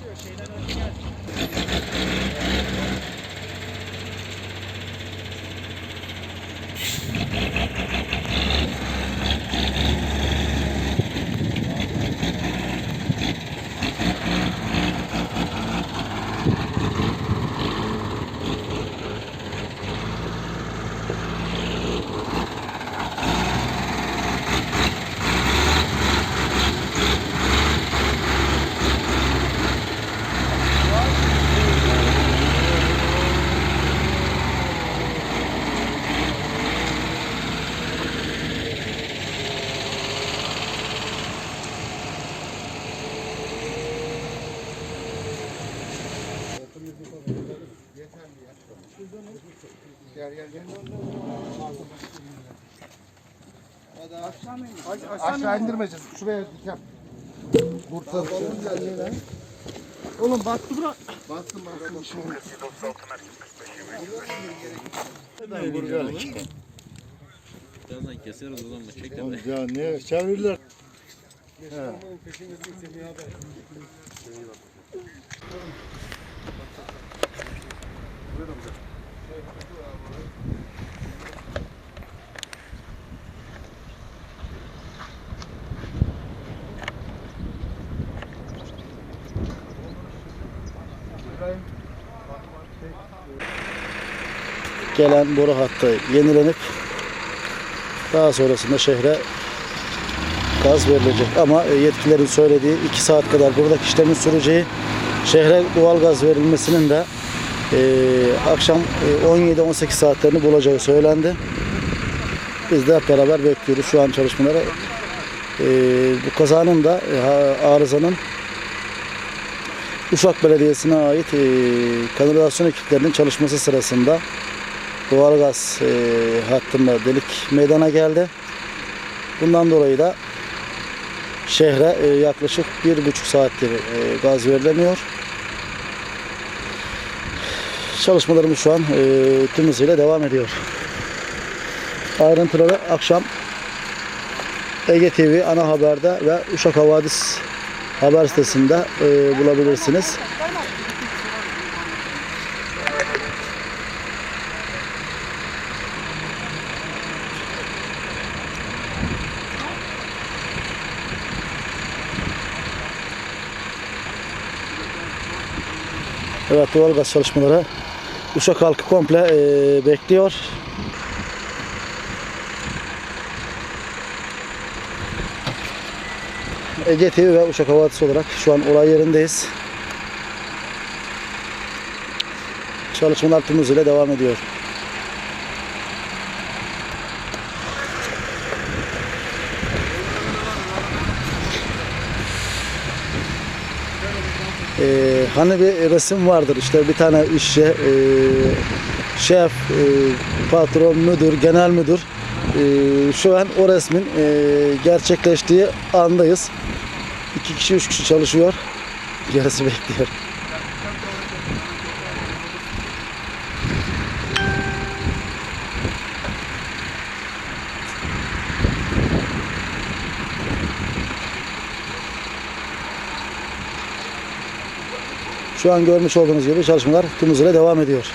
就是谁的东西啊？Aşağı indirmeyeceğiz. Şuraya dikem. Bursa. Oğlum battı bura. Bastım bastım. Birazdan keseriz o zaman çek de. Ya ne çevirdiler. Gelen boru hattı yenilenip daha sonrasında şehre gaz verilecek. Ama e, yetkililerin söylediği 2 saat kadar buradaki işlemin süreceği şehre doğal gaz verilmesinin de e, akşam e, 17-18 saatlerini bulacağı söylendi. Biz de hep beraber bekliyoruz şu an çalışmaları. E, bu kazanın da e, arızanın Uşak Belediyesi'ne ait e, kanalizasyon ekiplerinin çalışması sırasında doğalgaz e, hattında delik meydana geldi. Bundan dolayı da şehre e, yaklaşık bir buçuk saattir e, gaz verilemiyor. Çalışmalarımız şu an e, tüm hızıyla devam ediyor. Ayrıntıları akşam Ege TV ana haberde ve Uşak Havadis haber sitesinde e, bulabilirsiniz. Evet doğalgaz çalışmaları Uşak halkı komple e, bekliyor. Ege TV ve Uşak Havadisi olarak şu an olay yerindeyiz. Çalışmalar tüm hızıyla devam ediyor. Ee, hani bir resim vardır işte bir tane işçi e, şef, e, patron, müdür, genel müdür e, şu an o resmin e, gerçekleştiği andayız. İki kişi, üç kişi çalışıyor. Yarısı bekliyor. Şu an görmüş olduğunuz gibi çalışmalar tüm hızıyla devam ediyor.